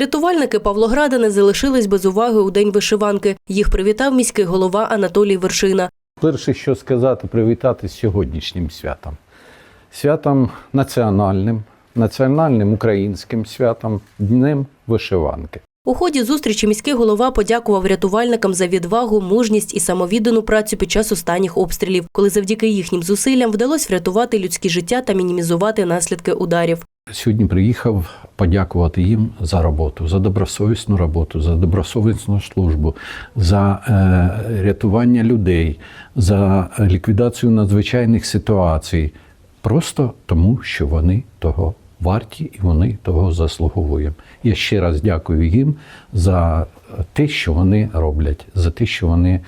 Рятувальники Павлограда не залишились без уваги у день вишиванки. Їх привітав міський голова Анатолій Вершина. Перше, що сказати, привітати з сьогоднішнім святом. Святом національним, національним українським святом, Днем вишиванки. У ході зустрічі міський голова подякував рятувальникам за відвагу, мужність і самовіддану працю під час останніх обстрілів, коли завдяки їхнім зусиллям вдалося врятувати людські життя та мінімізувати наслідки ударів. Сьогодні приїхав подякувати їм за роботу, за добросовісну роботу, за добросовісну службу, за е, рятування людей, за ліквідацію надзвичайних ситуацій. Просто тому, що вони того варті і вони того заслуговують. Я ще раз дякую їм за те, що вони роблять, за те, що вони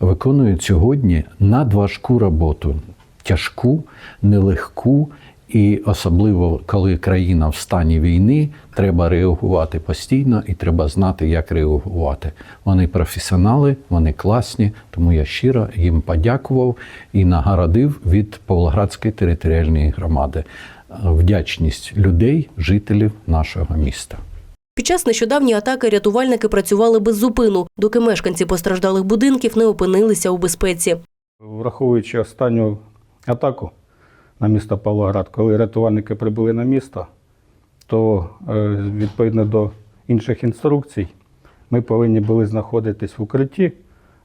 виконують сьогодні надважку роботу, тяжку, нелегку. І особливо, коли країна в стані війни, треба реагувати постійно і треба знати, як реагувати. Вони професіонали, вони класні, тому я щиро їм подякував і нагородив від Павлоградської територіальної громади вдячність людей, жителів нашого міста. Під час нещодавньої атаки рятувальники працювали без зупину, доки мешканці постраждалих будинків не опинилися у безпеці. Враховуючи останню атаку на місто Павлоград, коли рятувальники прибули на місто, то е, відповідно до інших інструкцій ми повинні були знаходитись в укритті,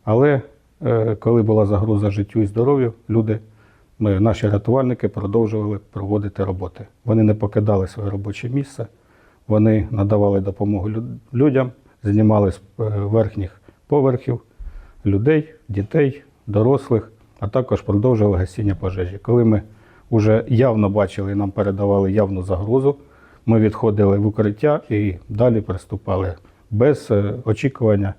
але е, коли була загроза життю і здоров'ю, люди, ми, наші рятувальники продовжували проводити роботи. Вони не покидали своє робоче місце, вони надавали допомогу людям, знімали з е, верхніх поверхів людей, дітей, дорослих, а також продовжували гасіння пожежі. Коли ми вже явно бачили, нам передавали явну загрозу, ми відходили в укриття і далі приступали без е, очікування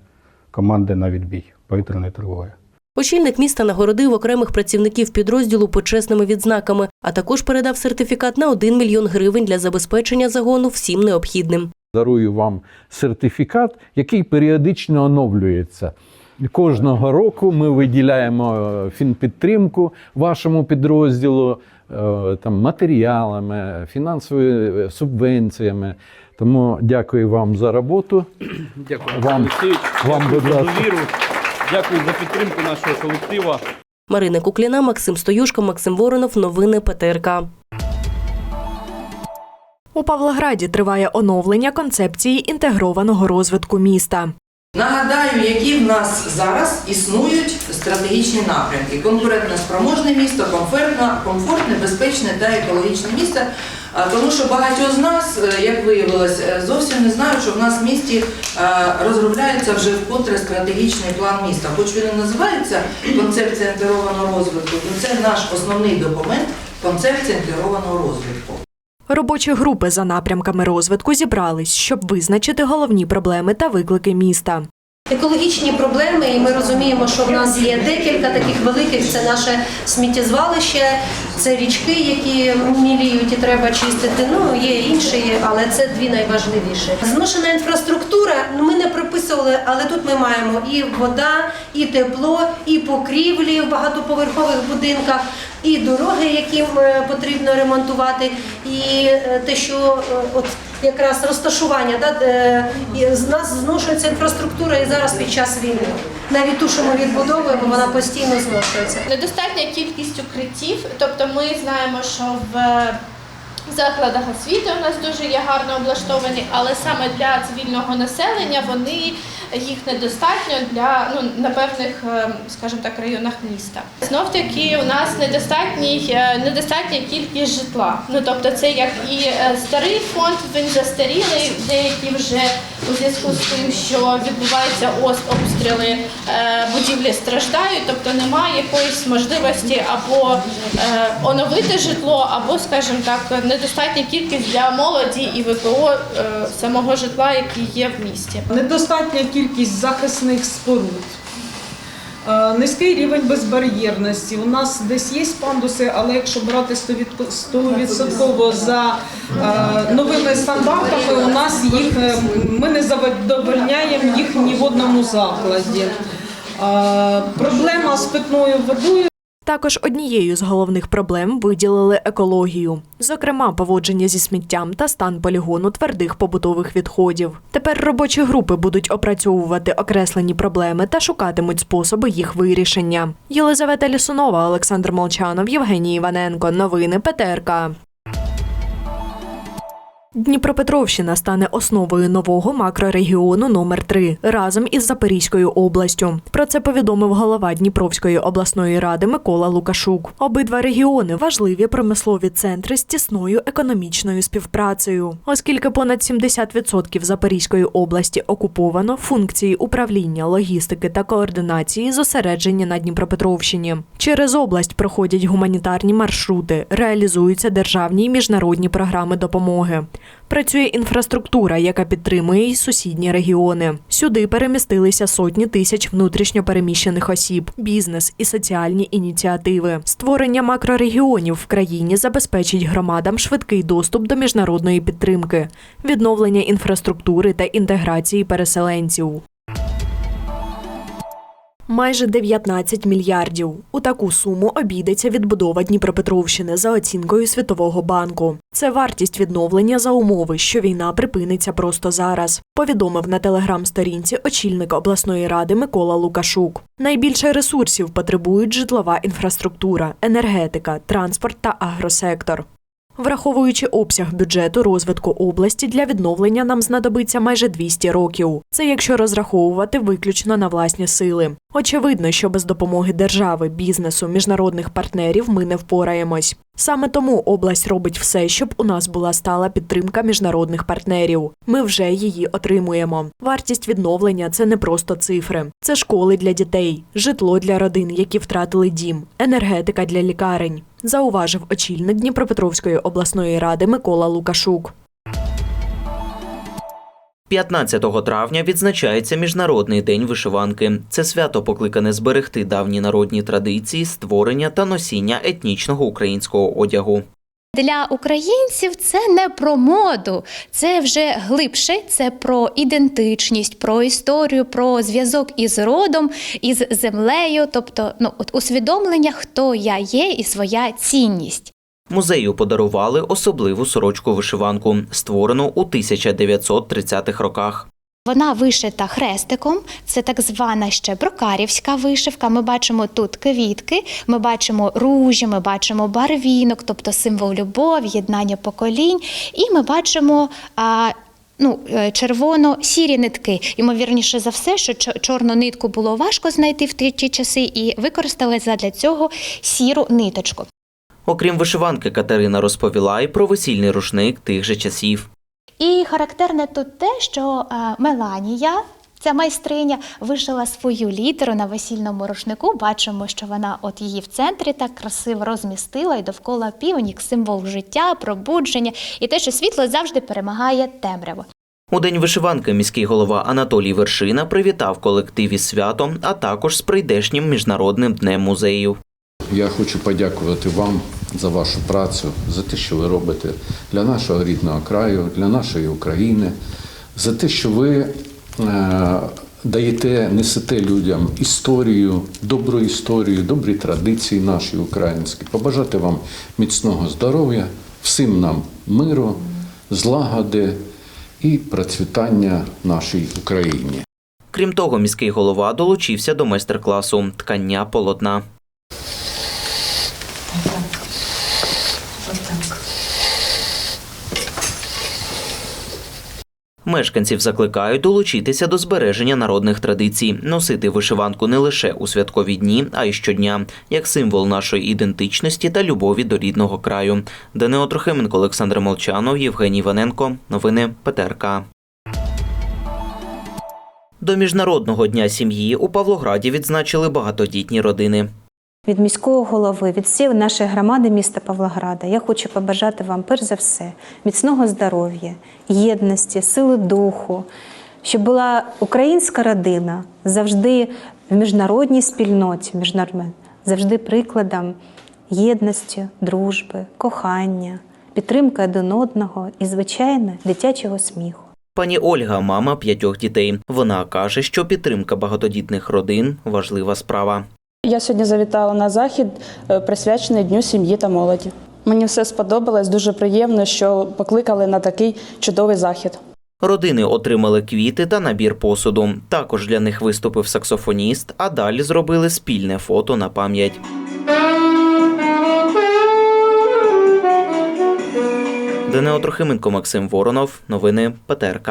команди на відбій повітряної тривоги. Очільник міста нагородив окремих працівників підрозділу почесними відзнаками, а також передав сертифікат на 1 мільйон гривень для забезпечення загону всім необхідним. Дарую вам сертифікат, який періодично оновлюється. Кожного року ми виділяємо е, фінпідтримку вашому підрозділу там, матеріалами, фінансовими субвенціями. Тому дякую вам за роботу. Дякую, Вам- Олексійович. вам, Дякую за довіру. Дякую за підтримку нашого колектива. Марина Кукліна, Максим Стоюшко, Максим Воронов. Новини ПТРК. У Павлограді триває оновлення концепції інтегрованого розвитку міста. Нагадаю, які в нас зараз існують стратегічні напрямки: конкурентно спроможне місто, комфортне, комфортне, безпечне та екологічне місто. Тому що багатьох з нас, е, як виявилось, е, зовсім не знають, що в нас в місті е, розробляється вже вкотре стратегічний план міста. Хоч він і називається концепція інтегрованого розвитку, то це наш основний документ концепція інтегрованого розвитку. Робочі групи за напрямками розвитку зібрались, щоб визначити головні проблеми та виклики міста. Екологічні проблеми, і ми розуміємо, що в нас є декілька таких великих. Це наше сміттєзвалище, це річки, які міліють і треба чистити. Ну є інші, але це дві найважливіші. Зношена інфраструктура. Ну ми не прописували, але тут ми маємо і вода, і тепло, і покрівлі в багатоповерхових будинках, і дороги, які е, потрібно ремонтувати, і е, те, що е, от якраз розташування, да, з нас зношується інфраструктура і зараз під час війни. Навіть ту, що ми відбудовуємо, вона постійно зношується. Недостатня кількість укриттів, тобто ми знаємо, що в закладах освіти у нас дуже є гарно облаштовані, але саме для цивільного населення вони їх недостатньо для ну на певних, е, скажімо так, районах міста. Знов таки у нас недостатній е, недостатня кількість житла. Ну тобто, це як і е, старий фонд, він застарілий, деякі вже у зв'язку з тим, що відбуваються обстріли, е, будівлі страждають, тобто немає якоїсь можливості або е, оновити житло, або, скажімо так, недостатня кількість для молоді і ВПО е, самого житла, який є в місті. недостатня кількість захисних споруд. Е, Низький рівень безбар'єрності. У нас десь є пандуси, але якщо брати 100% за е, новими стандартами, у нас їх е, ми не задовольняємо їх ні в одному закладі. Проблема з питною водою Також однією з головних проблем виділили екологію, зокрема поводження зі сміттям та стан полігону твердих побутових відходів. Тепер робочі групи будуть опрацьовувати окреслені проблеми та шукатимуть способи їх вирішення. Єлизавета Лісунова, Олександр Молчанов, Євгеній Іваненко. Новини ПТРК. Дніпропетровщина стане основою нового макрорегіону номер 3 разом із Запорізькою областю. Про це повідомив голова Дніпровської обласної ради Микола Лукашук. Обидва регіони важливі промислові центри з тісною економічною співпрацею, оскільки понад 70% Запорізької області окуповано функції управління, логістики та координації зосереджені на Дніпропетровщині. Через область проходять гуманітарні маршрути, реалізуються державні і міжнародні програми допомоги. Працює інфраструктура, яка підтримує й сусідні регіони. Сюди перемістилися сотні тисяч внутрішньопереміщених осіб, бізнес і соціальні ініціативи. Створення макрорегіонів в країні забезпечить громадам швидкий доступ до міжнародної підтримки, відновлення інфраструктури та інтеграції переселенців. Майже 19 мільярдів. У таку суму обійдеться відбудова Дніпропетровщини за оцінкою Світового банку. Це вартість відновлення за умови, що війна припиниться просто зараз. Повідомив на телеграм-сторінці очільник обласної ради Микола Лукашук. Найбільше ресурсів потребують житлова інфраструктура, енергетика, транспорт та агросектор. Враховуючи обсяг бюджету розвитку області для відновлення нам знадобиться майже 200 років. Це якщо розраховувати виключно на власні сили. Очевидно, що без допомоги держави, бізнесу, міжнародних партнерів ми не впораємось. Саме тому область робить все, щоб у нас була стала підтримка міжнародних партнерів. Ми вже її отримуємо. Вартість відновлення це не просто цифри, це школи для дітей, житло для родин, які втратили дім, енергетика для лікарень. Зауважив очільник Дніпропетровської обласної ради Микола Лукашук. 15 травня відзначається Міжнародний день вишиванки. Це свято покликане зберегти давні народні традиції, створення та носіння етнічного українського одягу. Для українців це не про моду, це вже глибше. Це про ідентичність, про історію, про зв'язок із родом, із землею, тобто ну от усвідомлення, хто я є, і своя цінність. Музею подарували особливу сорочку вишиванку, створену у 1930-х роках. Вона вишита хрестиком, це так звана ще брокарівська вишивка. Ми бачимо тут квітки, ми бачимо ружі, ми бачимо барвінок, тобто символ любові, єднання поколінь, і ми бачимо. А, Ну, е, червоно-сірі нитки. Ймовірніше за все, що чорну нитку було важко знайти в ті часи, і використали задля цього сіру ниточку. Окрім вишиванки, Катерина розповіла й про весільний рушник тих же часів. І характерне тут те, що е, Меланія, ця майстриня, вишила свою літеру на весільному рушнику. Бачимо, що вона от її в центрі так красиво розмістила, і довкола півнік, символ життя, пробудження, і те, що світло завжди перемагає темряву. У день вишиванки міський голова Анатолій Вершина привітав колектив із святом, а також з прийдешнім міжнародним днем музеїв. Я хочу подякувати вам за вашу працю, за те, що ви робите для нашого рідного краю, для нашої України, за те, що ви е, даєте, несете людям історію, добру історію, добрі традиції наші українські. Побажати вам міцного здоров'я, всім нам миру, злагоди і процвітання нашій Україні. Крім того, міський голова долучився до майстер-класу ткання полотна. Мешканців закликають долучитися до збереження народних традицій, носити вишиванку не лише у святкові дні, а й щодня, як символ нашої ідентичності та любові до рідного краю. Данило Трохименко, Олександр Молчанов, Євгеній Іваненко. Новини ПТРК. До Міжнародного дня сім'ї у Павлограді відзначили багатодітні родини. Від міського голови, від всієї нашої громади міста Павлограда я хочу побажати вам перш за все міцного здоров'я, єдності, сили духу, щоб була українська родина завжди в міжнародній спільноті, міжнародній, завжди прикладом єдності, дружби, кохання, підтримки один одного і, звичайно, дитячого сміху. Пані Ольга, мама п'ятьох дітей. Вона каже, що підтримка багатодітних родин важлива справа. Я сьогодні завітала на захід, е, присвячений Дню сім'ї та молоді. Мені все сподобалось, дуже приємно, що покликали на такий чудовий захід. Родини отримали квіти та набір посуду. Також для них виступив саксофоніст, а далі зробили спільне фото на пам'ять. Данило Трохименко, Максим Воронов. Новини ПТРК.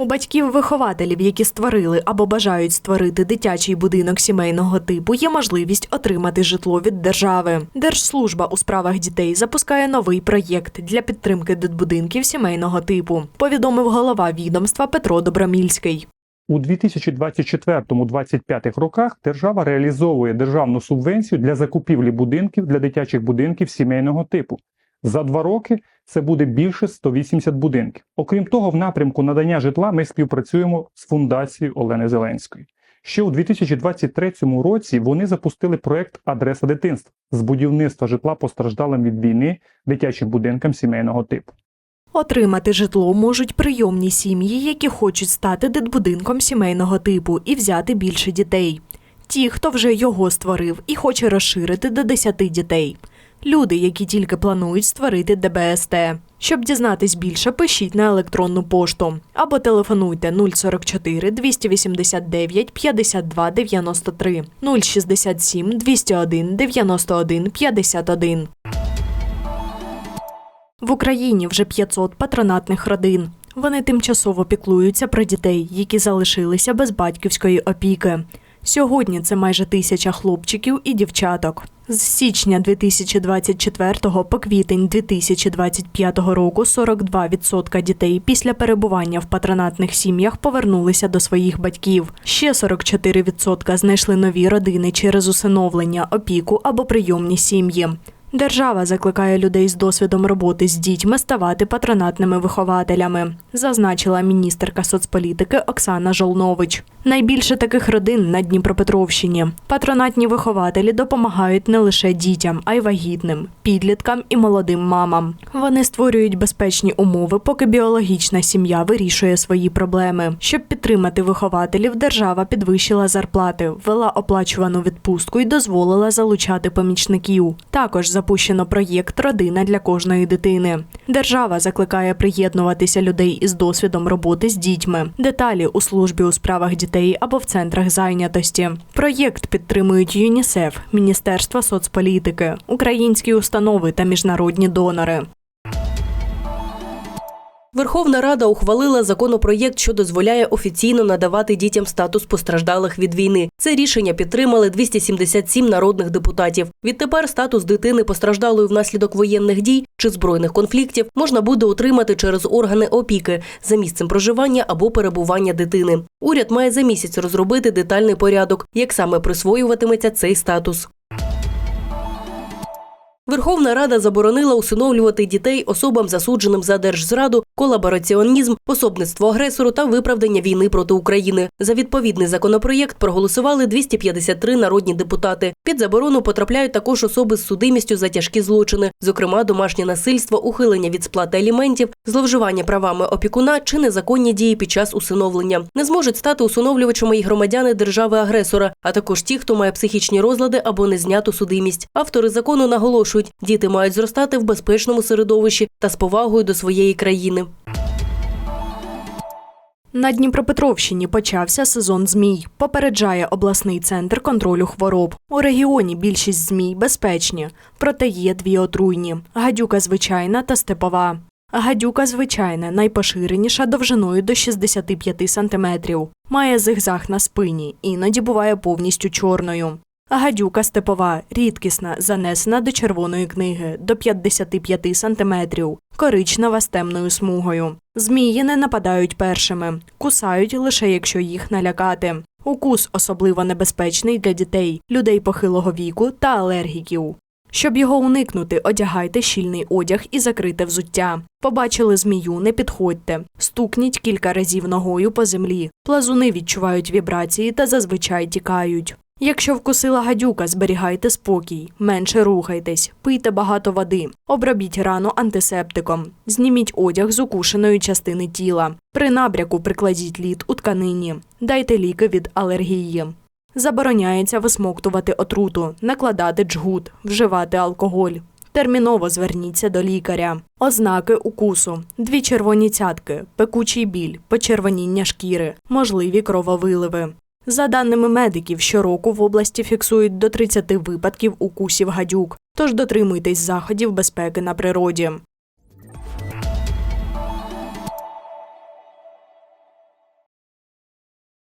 У батьків-вихователів, які створили або бажають створити дитячий будинок сімейного типу, є можливість отримати житло від держави. Держслужба у справах дітей запускає новий проєкт для підтримки дитбудинків сімейного типу. Повідомив голова відомства Петро Добромільський. У 2024-2025 роках держава реалізовує державну субвенцію для закупівлі будинків для дитячих будинків сімейного типу. За два роки це буде більше 180 будинків. Окрім того, в напрямку надання житла ми співпрацюємо з фундацією Олени Зеленської. Ще у 2023 році вони запустили проект Адреса дитинства з будівництва житла постраждалим від війни дитячим будинкам сімейного типу. Отримати житло можуть прийомні сім'ї, які хочуть стати дитбудинком сімейного типу і взяти більше дітей. Ті, хто вже його створив і хоче розширити до 10 дітей. Люди, які тільки планують створити ДБСТ. Щоб дізнатись більше, пишіть на електронну пошту або телефонуйте 044 289 52 93 067 201 91 51. В Україні вже 500 патронатних родин. Вони тимчасово піклуються про дітей, які залишилися без батьківської опіки. Сьогодні це майже тисяча хлопчиків і дівчаток. З січня 2024 по квітень 2025 року 42% дітей після перебування в патронатних сім'ях повернулися до своїх батьків. Ще 44% знайшли нові родини через усиновлення, опіку або прийомні сім'ї. Держава закликає людей з досвідом роботи з дітьми ставати патронатними вихователями, зазначила міністерка соцполітики Оксана Жолнович. Найбільше таких родин на Дніпропетровщині. Патронатні вихователі допомагають не лише дітям, а й вагітним, підліткам і молодим мамам. Вони створюють безпечні умови, поки біологічна сім'я вирішує свої проблеми. Щоб підтримати вихователів, держава підвищила зарплати, ввела оплачувану відпустку і дозволила залучати помічників. Також запущено проєкт Родина для кожної дитини. Держава закликає приєднуватися людей із досвідом роботи з дітьми. Деталі у службі у справах дітей або в центрах зайнятості. Проєкт підтримують ЮНІСЕФ, Міністерство соцполітики, українські установи та міжнародні донори. Верховна Рада ухвалила законопроєкт, що дозволяє офіційно надавати дітям статус постраждалих від війни. Це рішення підтримали 277 народних депутатів. Відтепер статус дитини постраждалої внаслідок воєнних дій чи збройних конфліктів можна буде отримати через органи опіки за місцем проживання або перебування дитини. Уряд має за місяць розробити детальний порядок, як саме присвоюватиметься цей статус. Верховна Рада заборонила усиновлювати дітей особам, засудженим за держзраду, колабораціонізм, пособництво агресору та виправдання війни проти України. За відповідний законопроєкт проголосували 253 народні депутати. Під заборону потрапляють також особи з судимістю за тяжкі злочини, зокрема домашнє насильство, ухилення від сплати аліментів, зловживання правами опікуна чи незаконні дії під час усиновлення. Не зможуть стати усиновлювачами і громадяни держави-агресора, а також ті, хто має психічні розлади або незняту судимість. Автори закону наголошують, діти мають зростати в безпечному середовищі та з повагою до своєї країни. На Дніпропетровщині почався сезон змій. Попереджає обласний центр контролю хвороб. У регіоні більшість змій безпечні, проте є дві отруйні: гадюка звичайна та степова. Гадюка звичайна найпоширеніша довжиною до 65 сантиметрів. Має зигзаг на спині, іноді буває повністю чорною. Гадюка степова, рідкісна, занесена до червоної книги до 55 сантиметрів, коричнева з темною смугою. Змії не нападають першими, кусають лише якщо їх налякати. Укус особливо небезпечний для дітей, людей похилого віку та алергіків. Щоб його уникнути, одягайте щільний одяг і закрите взуття. Побачили змію, не підходьте. Стукніть кілька разів ногою по землі. Плазуни відчувають вібрації та зазвичай тікають. Якщо вкусила гадюка, зберігайте спокій, менше рухайтесь, пийте багато води, обробіть рану антисептиком, зніміть одяг з укушеної частини тіла. При набряку прикладіть лід у тканині, дайте ліки від алергії. Забороняється висмоктувати отруту, накладати джгут, вживати алкоголь. Терміново зверніться до лікаря. Ознаки укусу: дві червоні цятки, пекучий біль, почервоніння шкіри, можливі крововиливи. За даними медиків, щороку в області фіксують до 30 випадків укусів гадюк. Тож дотримуйтесь заходів безпеки на природі.